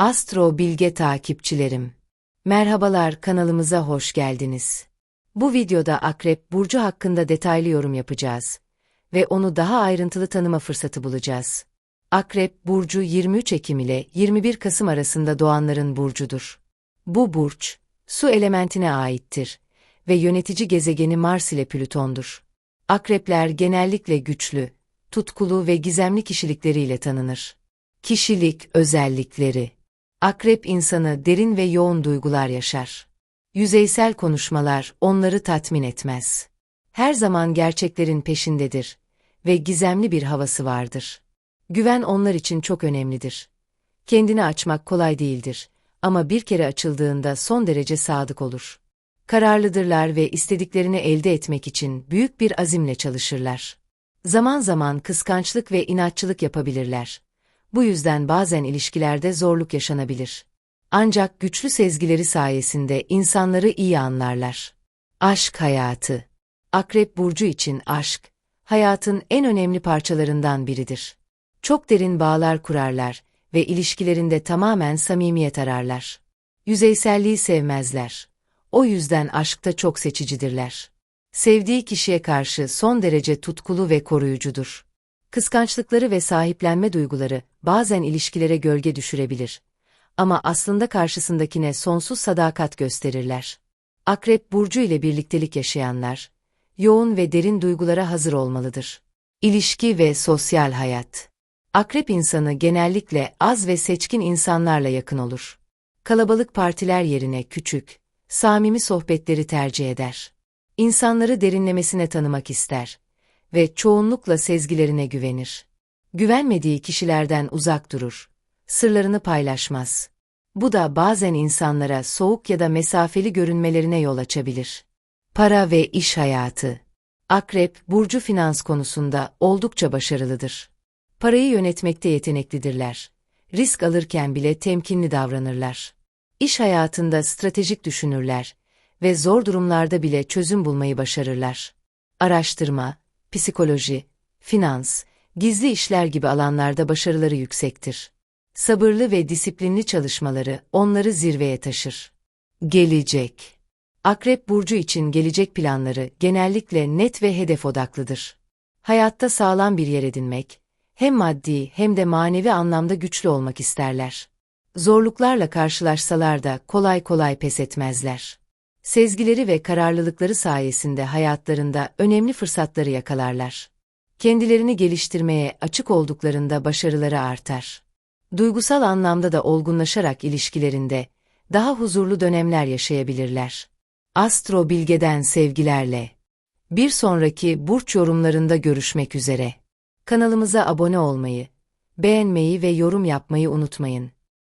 Astro Bilge takipçilerim. Merhabalar kanalımıza hoş geldiniz. Bu videoda Akrep Burcu hakkında detaylı yorum yapacağız ve onu daha ayrıntılı tanıma fırsatı bulacağız. Akrep Burcu 23 Ekim ile 21 Kasım arasında doğanların burcudur. Bu burç, su elementine aittir ve yönetici gezegeni Mars ile Plüton'dur. Akrepler genellikle güçlü, tutkulu ve gizemli kişilikleriyle tanınır. Kişilik özellikleri Akrep insanı derin ve yoğun duygular yaşar. Yüzeysel konuşmalar onları tatmin etmez. Her zaman gerçeklerin peşindedir ve gizemli bir havası vardır. Güven onlar için çok önemlidir. Kendini açmak kolay değildir ama bir kere açıldığında son derece sadık olur. Kararlıdırlar ve istediklerini elde etmek için büyük bir azimle çalışırlar. Zaman zaman kıskançlık ve inatçılık yapabilirler. Bu yüzden bazen ilişkilerde zorluk yaşanabilir. Ancak güçlü sezgileri sayesinde insanları iyi anlarlar. Aşk hayatı. Akrep burcu için aşk, hayatın en önemli parçalarından biridir. Çok derin bağlar kurarlar ve ilişkilerinde tamamen samimiyet ararlar. Yüzeyselliği sevmezler. O yüzden aşkta çok seçicidirler. Sevdiği kişiye karşı son derece tutkulu ve koruyucudur. Kıskançlıkları ve sahiplenme duyguları bazen ilişkilere gölge düşürebilir. Ama aslında karşısındakine sonsuz sadakat gösterirler. Akrep burcu ile birliktelik yaşayanlar, yoğun ve derin duygulara hazır olmalıdır. İlişki ve sosyal hayat. Akrep insanı genellikle az ve seçkin insanlarla yakın olur. Kalabalık partiler yerine küçük, samimi sohbetleri tercih eder. İnsanları derinlemesine tanımak ister ve çoğunlukla sezgilerine güvenir. Güvenmediği kişilerden uzak durur. Sırlarını paylaşmaz. Bu da bazen insanlara soğuk ya da mesafeli görünmelerine yol açabilir. Para ve iş hayatı. Akrep, burcu finans konusunda oldukça başarılıdır. Parayı yönetmekte yeteneklidirler. Risk alırken bile temkinli davranırlar. İş hayatında stratejik düşünürler ve zor durumlarda bile çözüm bulmayı başarırlar. Araştırma, psikoloji, finans, gizli işler gibi alanlarda başarıları yüksektir. Sabırlı ve disiplinli çalışmaları onları zirveye taşır. Gelecek Akrep burcu için gelecek planları genellikle net ve hedef odaklıdır. Hayatta sağlam bir yer edinmek, hem maddi hem de manevi anlamda güçlü olmak isterler. Zorluklarla karşılaşsalar da kolay kolay pes etmezler. Sezgileri ve kararlılıkları sayesinde hayatlarında önemli fırsatları yakalarlar. Kendilerini geliştirmeye açık olduklarında başarıları artar. Duygusal anlamda da olgunlaşarak ilişkilerinde daha huzurlu dönemler yaşayabilirler. Astro Bilge'den sevgilerle. Bir sonraki burç yorumlarında görüşmek üzere. Kanalımıza abone olmayı, beğenmeyi ve yorum yapmayı unutmayın.